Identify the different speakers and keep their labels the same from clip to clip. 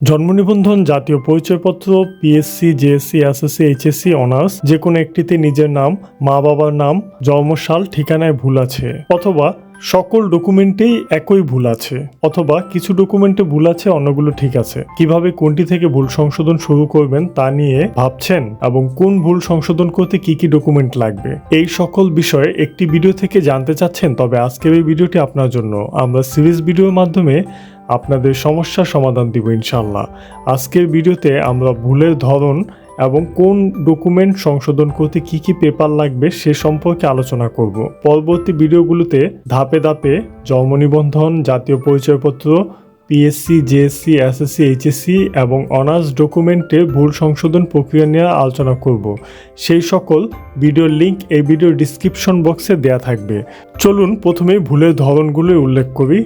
Speaker 1: জন্ম নিবন্ধন, জাতীয় পরিচয়পত্র PSC JSC SSC HSC honours যে কোনো একটিতে নিজের নাম, মা বাবার নাম জন্মসাল ঠিকানায় ভুল আছে, অথবা সকল ডকুমেন্টেই একই ভুল আছে, অথবা কিছু ডকুমেন্টে ভুল আছে, অন্যগুলো ঠিক আছে। কীভাবে কোনটি থেকে ভুল সংশোধন শুরু করবেন তা নিয়ে ভাবছেন এবং কোন ভুল সংশোধন করতে কি কি ডকুমেন্ট লাগবে, এই সকল বিষয়ে একটি ভিডিও থেকে জানতে চাচ্ছেন। তবে আজকের এই ভিডিওটি আপনার জন্য। আমরা সিরিজ ভিডিওর মাধ্যমে আপনাদের সমস্যার সমাধান দিব ইনশাল্লাহ আজকের ভিডিওতে আমরা ভুলের ধরন এবং কোন ডকুমেন্ট সংশোধন করতে কি কি পেপার লাগবে সে সম্পর্কে আলোচনা করব। পরবর্তী ভিডিওগুলোতে ধাপে ধাপে জন্ম নিবন্ধন, জাতীয় পরিচয়পত্র পিএসসি জেএসসি এসএসসি এইচএসসি এবং অনার্স ডকুমেন্টে ভুল সংশোধন প্রক্রিয়া নিয়ে আলোচনা করব। সেই সকল ভিডিওর লিংক এই ভিডিও ডিসক্রিপশন বক্সে দেয়া থাকবে। চলুন প্রথমে ভুলের ধরনগুলো উল্লেখ করি।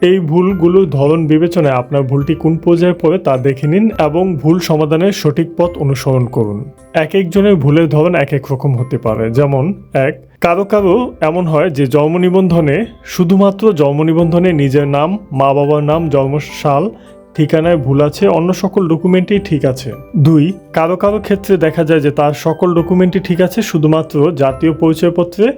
Speaker 1: এই ভুলগুলোর ধরন বিবেচনায় আপনার ভুলটি কোন পর্যায়ে পড়ে তা দেখে নিন এবং ভুল সমাধানের সঠিক পথ অনুসরণ করুন। এক একজনের ভুলের ধরন এক এক রকম হতে পারে। যেমন, এক, কারও কারও এমন হয় যে জন্ম নিবন্ধনে শুধুমাত্র জন্ম নিবন্ধনে নিজের নাম মা বাবার নাম, জন্মসাল, ঠিকানায় ভুল আছে, অন্য সকল ডকুমেন্টই ঠিক আছে। দুই, কারও কারও ক্ষেত্রে দেখা যায় যে তার সকল ডকুমেন্টই ঠিক আছে, শুধুমাত্র জাতীয় পরিচয়পত্রে,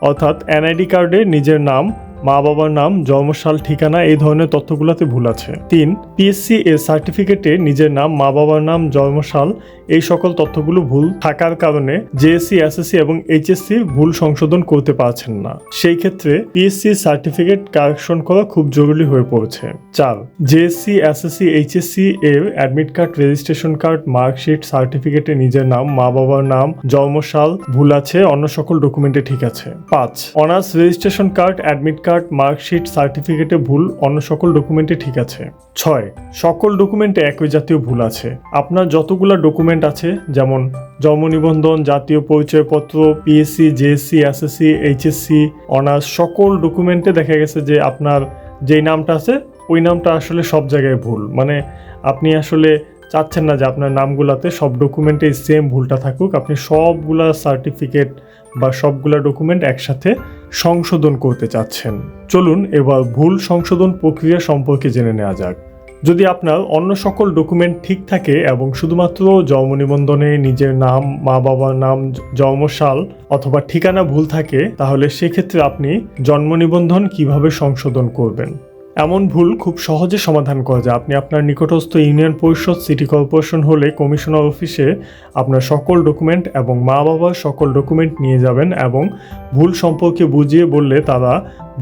Speaker 1: অর্থাৎ এনআইডি কার্ডে নিজের নাম মা বাবার নাম জন্মশাল ঠিকানা এই ধরনের তথ্যগুলোতে ভুল আছে। তিন পিএসসি এর সার্টিফিকেটে নিজের নাম মা বাবার নাম, জন্মসাল এই সকল তথ্যগুলো ভুল থাকার কারণে জেএসসি এসএসসি এবং এইচএসসি ভুল সংশোধন করতে পারছেন না। সেই ক্ষেত্রে পিএসসি সার্টিফিকেট কারেকশন করা খুব জরুরি হয়ে পড়েছে। চার জেএসসি এসএসসি এইচএসসি এর admit card registration card marksheet সার্টিফিকেটে নিজের নাম, মা বাবার নাম, জন্মসাল ভুল আছে, অন্য সকল ডকুমেন্টে ঠিক আছে। পাঁচ honours registration card admit card marksheet সার্টিফিকেটে ভুল, অন্য সকল ডকুমেন্টে ঠিক আছে। ছয়, সকল ডকুমেন্টে একই জাতীয় ভুল আছে। আপনার যতগুলো ডকুমেন্ট আছে, যেমন জন্ম নিবন্ধন, জাতীয় পরিচয়পত্র PSC JSC SSC HSC honours, সকল ডকুমেন্টে দেখা গেছে যে আপনার যেই নামটা আছে, ওই নামটা আসলে সব জায়গায় ভুল। মানে আপনি আসলে চাচ্ছেন না যে আপনার নামগুলাতে সব ডকুমেন্টে সেম ভুলটা থাকুক, আপনি সবগুলা সার্টিফিকেট বা সবগুলা ডকুমেন্ট একসাথে সংশোধন করতে চাচ্ছেন। চলুন এবার ভুল সংশোধন প্রক্রিয়া সম্পর্কে জেনে নেওয়া যাক। যদি আপনার অন্য সকল ডকুমেন্ট ঠিক থাকে এবং শুধুমাত্র জন্ম নিবন্ধনে নিজের নাম, মা বাবার নাম জন্মশাল অথবা ঠিকানা ভুল থাকে, তাহলে সেক্ষেত্রে আপনি জন্ম নিবন্ধন কীভাবে সংশোধন করবেন? এমন ভুল খুব সহজে সমাধান করা যায়। আপনি আপনার নিকটস্থ ইউনিয়ন পরিষদ, সিটি কর্পোরেশন হলে কমিশনার অফিসে আপনার সকল ডকুমেন্ট এবং মা বাবার সকল ডকুমেন্ট নিয়ে যাবেন এবং ভুল সম্পর্কে বুঝিয়ে বললে তারা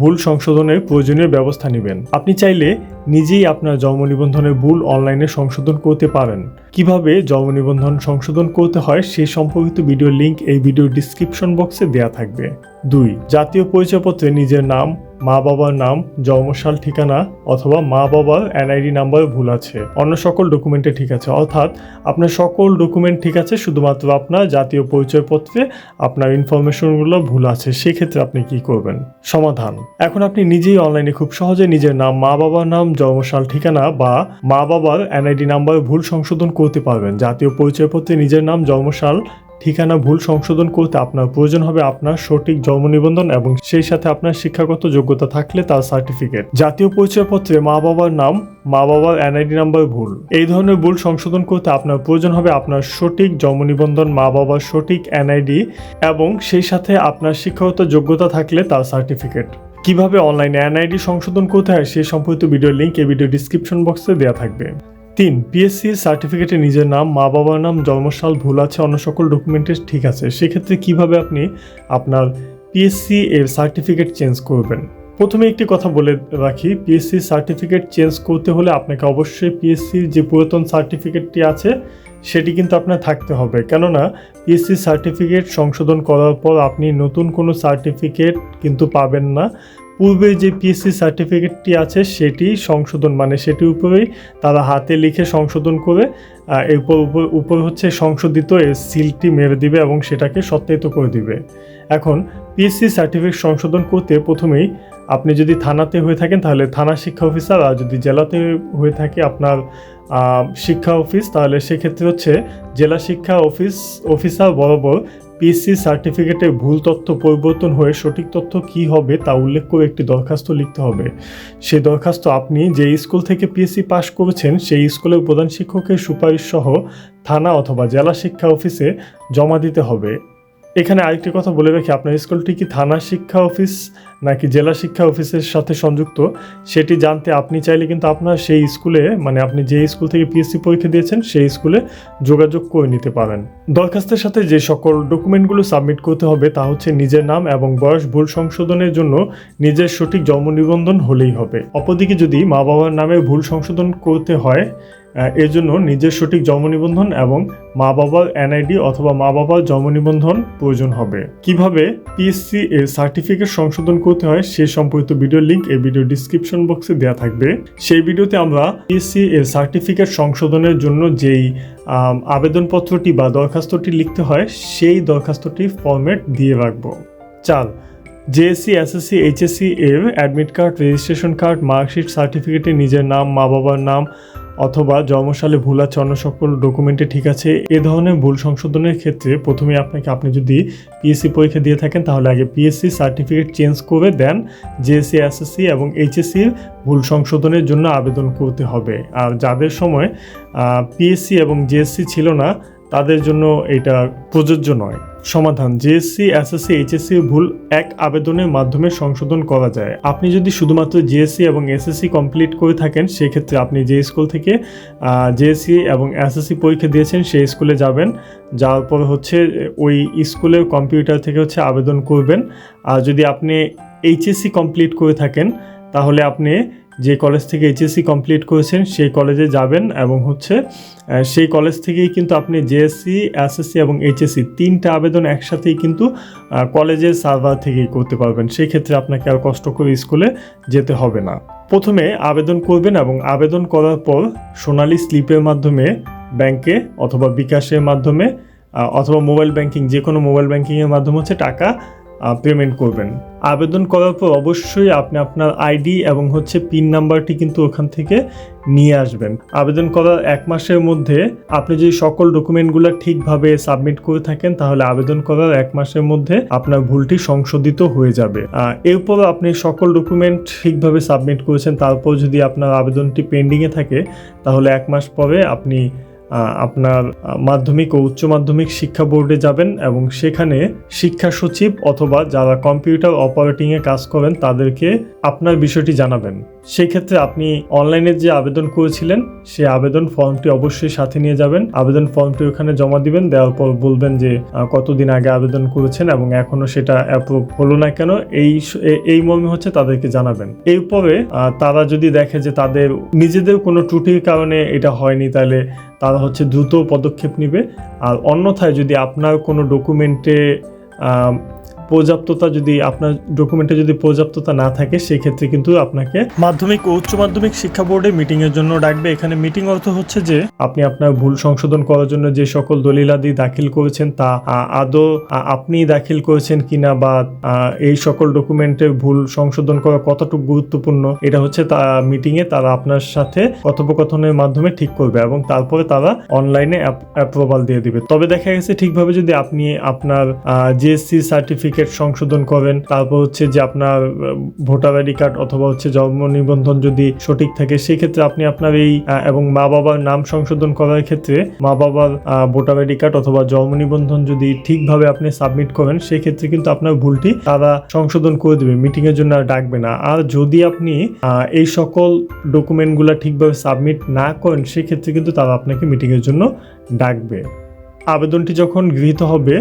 Speaker 1: ভুল সংশোধনের প্রয়োজনীয় ব্যবস্থা নেবেন। আপনি চাইলে নিজেই আপনার জন্ম নিবন্ধনের ভুল অনলাইনে সংশোধন করতে পারেন। কীভাবে জন্ম নিবন্ধন সংশোধন করতে হয় সেই সম্পর্কিত ভিডিও লিংক এই ভিডিও ডিসক্রিপশন বক্সে দেয়া থাকবে। দুই, জাতীয় পরিচয়পত্রে নিজের নাম মা বাবার নাম, জন্মসাল ঠিকানা অথবা মা বাবার এনআইডি নাম্বার ভুল আছে। অন্য সকল ডকুমেন্টে ঠিক আছে। অর্থাৎ আপনার সকল ডকুমেন্ট ঠিক আছে, শুধুমাত্র আপনার জাতীয় পরিচয়পত্রে আপনার ইনফরমেশনগুলো ভুল আছে। সেক্ষেত্রে আপনি কি করবেন? সমাধান। এখন আপনি নিজেই অনলাইনে খুব সহজে নিজের নাম, মা বাবার নাম, জন্মসাল ঠিকানা বা মা বাবার এনআইডি নাম্বার ভুল সংশোধন করতে পারবেন। জাতীয় পরিচয়পত্রে নিজের নাম, জন্মসাল ঠিকানা ভুল সংশোধন করতে আপনার প্রয়োজন হবে আপনার সঠিক জন্ম নিবন্ধন এবং সেই সাথে আপনার শিক্ষাগত যোগ্যতা থাকলে তার সার্টিফিকেট। জাতীয় পরিচয়পত্রে মা বাবার নাম, মা বাবার এনআইডি নাম্বার ভুল। এই ধরনের ভুল সংশোধন করতে আপনার প্রয়োজন হবে আপনার সঠিক জন্ম নিবন্ধন মা বাবার সঠিক এনআইডি এবং সেই সাথে আপনার শিক্ষাগত যোগ্যতা থাকলে তার সার্টিফিকেট। কীভাবে অনলাইনে এনআইডি সংশোধন করতে হয় সেই সম্পর্কিত ভিডিওর লিঙ্ক এই ভিডিও ডিসক্রিপশন বক্সে দেওয়া থাকবে। তিন পিএসসি সার্টিফিকেটে নিজের নাম, মা বাবার নাম, জন্মসাল, ভুল আছে, অন্য সকল ডকুমেন্টে ঠিক আছে। সেক্ষেত্রে কীভাবে আপনি আপনার পিএসসি এর সার্টিফিকেট চেঞ্জ করবেন? প্রথমে একটি কথা বলে রাখি পিএসসি সার্টিফিকেট চেঞ্জ করতে হলে আপনাকে অবশ্যই পিএসসির যে পুরাতন সার্টিফিকেটটি আছে, সেটি কিন্তু আপনার থাকতে হবে। কেননা পিএসসি সার্টিফিকেট সংশোধন করার পর আপনি নতুন কোনো সার্টিফিকেট কিন্তু পাবেন না। পূর্বে যে পিএসসি সার্টিফিকেটটি আছে সেটি সংশোধন মানে সেটির উপরেই তারা হাতে লিখে সংশোধন করে এরপর উপর উপর হচ্ছে সংশোধিত সিলটি মেরে দিবে এবং সেটাকে সত্যায়িত করে দিবে। এখন পিএসসি সার্টিফিকেট সংশোধন করতে প্রথমেই আপনি যদি থানাতে হয়ে থাকেন, তাহলে থানা শিক্ষা অফিসার আর যদি জেলাতে হয়ে থাকে আপনার শিক্ষা অফিস, তাহলে সেক্ষেত্রে হচ্ছে জেলা শিক্ষা অফিস, অফিসার বরাবর পিএসসি সার্টিফিকেটে ভুল তথ্য পরিবর্তন হয়ে সঠিক তথ্য কি হবে তা উল্লেখ করে একটি দরখাস্ত লিখতে হবে। সেই দরখাস্ত আপনি যে স্কুল থেকে পিএসসি পাশ করেছেন, সেই স্কুলের প্রধান শিক্ষকের সুপারিশ সহ থানা অথবা জেলা শিক্ষা অফিসে জমা দিতে হবে। এখানে আরেকটি কথা বলে রাখি, আপনার স্কুলটি কি থানা শিক্ষা অফিস নাকি জেলা শিক্ষা অফিসের সাথে সংযুক্ত? সেটি জানতে আপনি চাইলে কিন্তু আপনার সেই স্কুলে মানে আপনি যে স্কুল থেকে পিএসসি পরীক্ষা দিয়েছেন, সেই স্কুলে যোগাযোগ করে নিতে পারেন। দরখাস্তের সাথে যে সকল ডকুমেন্টগুলো সাবমিট করতে হবে, তা হচ্ছে নিজের নাম এবং বয়স ভুল সংশোধনের জন্য নিজের সঠিক জন্ম নিবন্ধন হলেই হবে। অপরদিকে যদি মা বাবার নামে ভুল সংশোধন করতে হয় আহ, এর জন্য নিজের সঠিক জন্ম নিবন্ধন এবং মা বাবার এনআইডি অথবা মা বাবার জন্ম নিবন্ধন প্রয়োজন হবে। কীভাবে পিএসসি এর সার্টিফিকেট সংশোধন করতে হয় সে সম্পর্কিত ভিডিও লিংক এই ভিডিও ডিসক্রিপশন বক্সে দেওয়া থাকবে। সেই ভিডিওতে আমরা পিএসসি এর সার্টিফিকেট সংশোধনের জন্য যেই আবেদনপত্রটি বা দরখাস্তটি লিখতে হয় সেই দরখাস্তটি ফরম্যাট দিয়ে রাখব। চাল জেএসসি এসএসসি এইচএসসি এর admit card registration card marksheet সার্টিফিকেটে নিজের নাম মা বাবার নাম অথবা জন্মসালে ভুল অন্য সকল ডকুমেন্টে ঠিক আছে, এ ধরনের ভুল সংশোধনের ক্ষেত্রে প্রথমে আপনাকে, আপনি যদি পিএসসি পরীক্ষা দিয়ে থাকেন, তাহলে আগে পিএসসি সার্টিফিকেট চেঞ্জ করে দেন জেএসসি এসএসসি এবং এইচএসসির ভুল সংশোধনের জন্য আবেদন করতে হবে। আর যাদের সময় পিএসসি এবং জেএসসি ছিল না, তাদের জন্য এটা প্রযোজ্য নয়। সমাধান। জেএসসি এসএসসি এইচএসসি ভুল এক আবেদনের মাধ্যমে সংশোধন করা যায়। আপনি যদি শুধুমাত্র জিএসসি এবং এসএসসি কমপ্লিট করে থাকেন, সেক্ষেত্রে আপনি যে স্কুল থেকে জেএসসি এবং এসএসসি পরীক্ষা দিয়েছেন, সেই স্কুলে যাবেন। যাওয়ার পর হচ্ছে, ওই স্কুলের কম্পিউটার থেকে হচ্ছে আবেদন করবেন। আর যদি আপনি এইচএসসি কমপ্লিট করে থাকেন, তাহলে আপনি যে কলেজ থেকে এইচএসসি কমপ্লিট করেছেন, সেই কলেজে যাবেন এবং হচ্ছে সেই কলেজ থেকেই কিন্তু আপনি জেএসসি এসএসসি এবং এইচএসসি তিনটা আবেদন একসাথেই কিন্তু কলেজের সার্ভার থেকেই করতে পারবেন। সেই ক্ষেত্রে আপনাকে আর কষ্ট করে স্কুলে যেতে হবে না। প্রথমে আবেদন করবেন এবং আবেদন করার পর সোনালী স্লিপের মাধ্যমে ব্যাংকে অথবা বিকাশের মাধ্যমে অথবা মোবাইল ব্যাংকিং যে কোনো মোবাইল ব্যাংকিংয়ের মাধ্যমে হচ্ছে টাকা পেমেন্ট করবেন। আবেদন করার পর অবশ্যই আপনি আপনার আইডি এবং হচ্ছে পিন নাম্বারটি কিন্তু ওখান থেকে নিয়ে আসবেন। আবেদন করার এক মাসের মধ্যে আপনি যদি সকল ডকুমেন্টগুলো ঠিকভাবে সাবমিট করে থাকেন, তাহলে আবেদন করার এক মাসের মধ্যে আপনার ভুলটি সংশোধিত হয়ে যাবে। এরপর আপনি সকল ডকুমেন্ট ঠিকভাবে সাবমিট করেছেন, তারপর যদি আপনার আবেদনটি পেন্ডিংয়ে থাকে, তাহলে এক মাস পরে আপনি আপনার মাধ্যমিক ও উচ্চ মাধ্যমিক শিক্ষা বোর্ডে যাবেন এবং সেখানে শিক্ষা সচিব অথবা যারা কম্পিউটার অপারেটিংয়ে কাজ করেন তাদেরকে আপনার বিষয়টি জানাবেন। সেই ক্ষেত্রে আপনি অনলাইনে যে আবেদন করেছিলেন, সেই আবেদন ফর্মটি অবশ্যই সাথে নিয়ে যাবেন। আবেদন ফর্মটি ওখানে জমা দিবেন, দেওয়ার পর বলবেন যে কতদিন আগে আবেদন করেছেন এবং এখনও সেটা অ্যাপ্রুভ হলো না কেন, এই এই মর্মে হচ্ছে তাদেরকে জানাবেন। এরপরে তারা যদি দেখে যে তাদের নিজেদের কোনো ত্রুটির কারণে এটা হয়নি, তাহলে তারা হচ্ছে দ্রুত পদক্ষেপ নেবে। আর অন্যথায় যদি আপনার কোনো ডকুমেন্টে পর্যাপ্ততা যদি আপনার ডকুমেন্টে যদি পর্যাপ্ততা না থাকে, সেক্ষেত্রে কিন্তু আপনাকে মাধ্যমিক ও উচ্চ মাধ্যমিক শিক্ষা বোর্ডে মিটিং এর জন্য ডাকবে। এখানে মিটিং অর্থ হচ্ছে যে, আপনি আপনার ভুল সংশোধন করার জন্য যে সকল দলিলাদি দাখিল করেছেন, তা আদৌ আপনি দাখিল করেছেন কিনা বা এই সকল ডকুমেন্টের ভুল সংশোধন করা কতটুকু গুরুত্বপূর্ণ, এটা হচ্ছে তা মিটিংয়ে তারা আপনার সাথে কথোপকথনের মাধ্যমে ঠিক করবে এবং তারপরে তারা অনলাইনে অ্যাপ্রুভাল দিয়ে দিবে। তবে দেখা গেছে ঠিকভাবে যদি আপনি আপনার জিএসসি সার্টিফিকেট সংশোধন করেন। তারপর হচ্ছে যে আপনার ভোটার আইডি কার্ড অথবা হচ্ছে জন্ম নিবন্ধন যদি সঠিক থাকে সেই ক্ষেত্রে আপনি আপনার এই এবং মা বাবার নাম সংশোধন করার ক্ষেত্রে মা বাবার ভোটার আইডি কার্ড অথবা জন্ম নিবন্ধন যদি ঠিকভাবে আপনি সাবমিট করেন সেই ক্ষেত্রে কিন্তু আপনার ভুলটি তারা সংশোধন করে দেবে মিটিং এর জন্য আর ডাকবে না। আর যদি আপনি এই সকল ডকুমেন্টগুলো ঠিকভাবে সাবমিট না করেন, সেক্ষেত্রে কিন্তু তারা আপনাকে মিটিং এর জন্য ডাকবে। আবেদনটি যখন গৃহীত হবে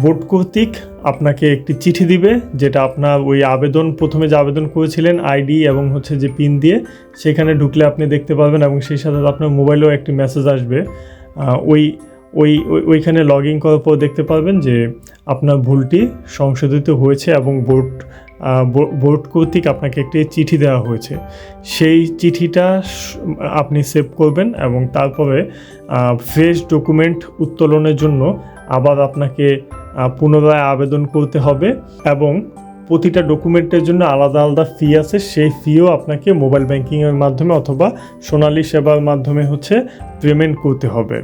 Speaker 1: বোর্ড কর্তৃক আপনাকে একটি চিঠি দিবে, যেটা আপনার ওই আবেদন, প্রথমে যে আবেদন করেছিলেন, আইডি এবং হচ্ছে যে পিন দিয়ে, সেখানে ঢুকলে আপনি দেখতে পাবেন এবং সেই সাথে আপনার মোবাইলেও একটি মেসেজ আসবে। ওই ওই, ওই- ওইখানে লগ ইন করার পর দেখতে পারবেন যে আপনার ভুলটি সংশোধিত হয়েছে এবং বোর্ড বোর্ড কর্তৃক আপনাকে একটি চিঠি দেওয়া হয়েছে। সেই চিঠিটা আপনি সেভ করবেন এবং তারপরে ফ্রেশ ডকুমেন্ট উত্তোলনের জন্য আবার আপনাকে পুনরায় আবেদন করতে হবে এবং প্রতিটা ডকুমেন্টের জন্য আলাদা আলাদা ফি আছে। সেই ফিও আপনাকে মোবাইল ব্যাংকিংয়ের মাধ্যমে অথবা সোনালী সেবার মাধ্যমে হচ্ছে পেমেন্ট করতে হবে।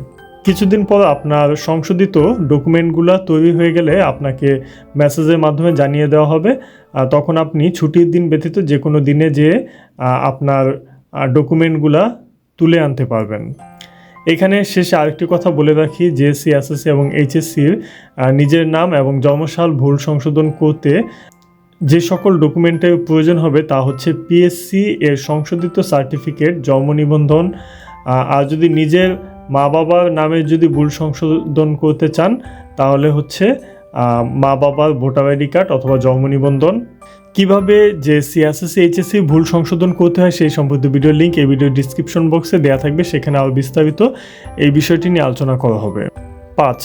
Speaker 1: কিছুদিন পর আপনার সংশোধিত ডকুমেন্টগুলো তৈরি হয়ে গেলে আপনাকে মেসেজের মাধ্যমে জানিয়ে দেওয়া হবে। তখন আপনি ছুটির দিন ব্যতীত যে কোনো দিনে যেয়ে আপনার ডকুমেন্টগুলা তুলে আনতে পারবেন। এখানে শেষে আরেকটি কথা বলে রাখি জেএসসি এসএসসি এবং এইচএসসির নিজের নাম এবং জন্মসাল ভুল সংশোধন করতে যে সকল ডকুমেন্টের প্রয়োজন হবে তা হচ্ছে পিএসসি এর সংশোধিত সার্টিফিকেট, জন্ম নিবন্ধন আর যদি নিজের মা বাবার নামে যদি ভুল সংশোধন করতে চান, তাহলে হচ্ছে মা বাবার ভোটার আইডি কার্ড অথবা জন্ম নিবন্ধন। কীভাবে যে সিএসএস এইচএসসি ভুল সংশোধন করতে হয় সেই সম্পর্কিত ভিডিওর লিঙ্ক এই ভিডিও ডিসক্রিপশন বক্সে দেওয়া থাকবে, সেখানে আরও বিস্তারিত এই বিষয়টি নিয়ে আলোচনা করা হবে। পাঁচ,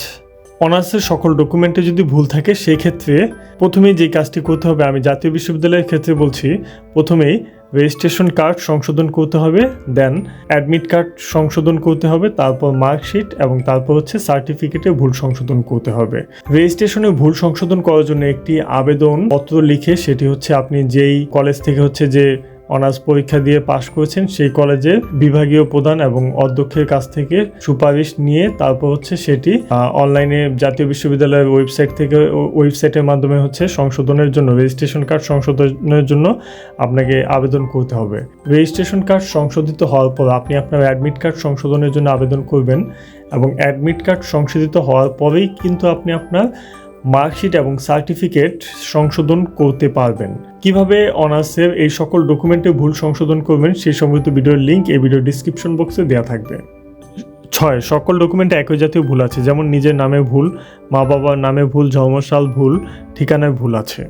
Speaker 1: অনার্সের সকল ডকুমেন্টে যদি ভুল থাকে, সেক্ষেত্রে প্রথমেই যে কাজটি করতে হবে, আমি জাতীয় বিশ্ববিদ্যালয়ের ক্ষেত্রে বলছি, প্রথমেই রেজিস্ট্রেশন কার্ড সংশোধন করতে হবে দেন অ্যাডমিট কার্ড সংশোধন করতে হবে, তারপর মার্কশিট এবং তারপর হচ্ছে সার্টিফিকেটে ভুল সংশোধন করতে হবে। রেজিস্ট্রেশনে ভুল সংশোধন করার জন্য একটি আবেদন পত্র লিখে সেটি হচ্ছে আপনি যেই কলেজ থেকে হচ্ছে যে অনার্স পরীক্ষা দিয়ে পাশ করেছেন সেই কলেজের বিভাগীয় প্রধান এবং অধ্যক্ষের কাছ থেকে সুপারিশ নিয়ে তারপর হচ্ছে সেটি অনলাইনে জাতীয় বিশ্ববিদ্যালয়ের ওয়েবসাইট থেকে ওয়েবসাইটের মাধ্যমে হচ্ছে সংশোধনের জন্য, রেজিস্ট্রেশন কার্ড সংশোধনের জন্য আপনাকে আবেদন করতে হবে। রেজিস্ট্রেশন কার্ড সংশোধিত হওয়ার পর আপনি আপনার অ্যাডমিট কার্ড সংশোধনের জন্য আবেদন করবেন এবং অ্যাডমিট কার্ড সংশোধিত হওয়ার পরেই কিন্তু আপনি আপনার মার্কশিট এবং সার্টিফিকেট সংশোধন করতে পারবেন। কীভাবে অনার্সের এই সকল ডকুমেন্টে ভুল সংশোধন করবেন সেই সম্বলিত ভিডিওর লিঙ্ক এই ভিডিও ডিসক্রিপশন বক্সে দেওয়া থাকবে। ছয়, সকল ডকুমেন্টে একই জাতীয় ভুল আছে, যেমন নিজের নামে ভুল মা বাবার নামে ভুল, জন্মসাল ভুল, ঠিকানায় ভুল আছে।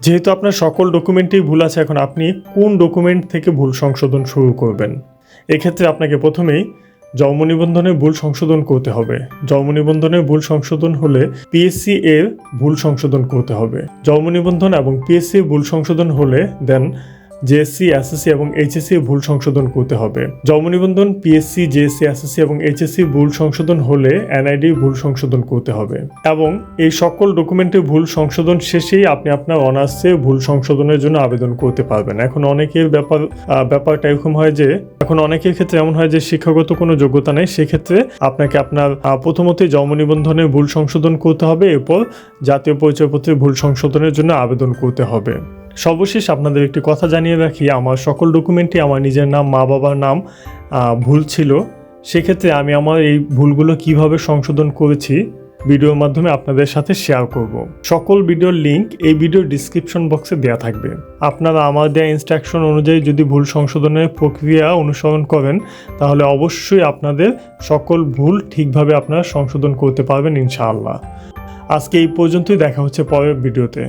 Speaker 1: যেহেতু আপনার সকল ডকুমেন্টেই ভুল আছে, এখন আপনি কোন ডকুমেন্ট থেকে ভুল সংশোধন শুরু করবেন? এক্ষেত্রে আপনাকে প্রথমেই জন্ম নিবন্ধনে ভুল সংশোধন করতে হবে। জন্ম নিবন্ধনে ভুল সংশোধন হলে পিএসসি এর ভুল সংশোধন করতে হবে। জন্ম নিবন্ধন এবং পিএসসি ভুল সংশোধন হলে দেন জেএসসি এসএসসি এবং এইচএসসি ভুল সংশোধন করতে হবে। জন্ম নিবন্ধন পিএসসি জেএসসি এসএসসি এবং এইচএসসি ভুল সংশোধন হলে এনআইডি ভুল সংশোধন করতে হবে। এবং এই সকল ডকুমেন্টে ভুল সংশোধন শেষেই আপনি আপনার অনার্সে ভুল সংশোধনের জন্য আবেদন করতে পারবেন। এখন অনেকের ব্যাপার ব্যাপারটা এরকম হয় যে, এখন অনেকের ক্ষেত্রে এমন হয় যে, শিক্ষাগত কোনো যোগ্যতা নেই, সেক্ষেত্রে আপনাকে আপনার প্রথমতই জন্ম নিবন্ধনে ভুল সংশোধন করতে হবে। এরপর জাতীয় পরিচয়পত্রে ভুল সংশোধনের জন্য আবেদন করতে হবে। সর্বশেষ আপনাদের একটি কথা জানিয়ে রাখি, আমার সকল ডকুমেন্টই আমার নিজের নাম, মা বাবার নাম ভুল ছিল। সেক্ষেত্রে আমি আমার এই ভুলগুলো কীভাবে সংশোধন করেছি, ভিডিওর মাধ্যমে আপনাদের সাথে শেয়ার করব। সকল ভিডিওর লিঙ্ক এই ভিডিওর ডিসক্রিপশন বক্সে দেওয়া থাকবে। আপনারা আমার দেওয়া ইনস্ট্রাকশন অনুযায়ী যদি ভুল সংশোধনের প্রক্রিয়া অনুসরণ করেন, তাহলে অবশ্যই আপনাদের সকল ভুল ঠিকভাবে আপনারা সংশোধন করতে পারবেন ইনশাআল্লাহ। আজকে এই পর্যন্তই, দেখা হচ্ছে পরের ভিডিওতে।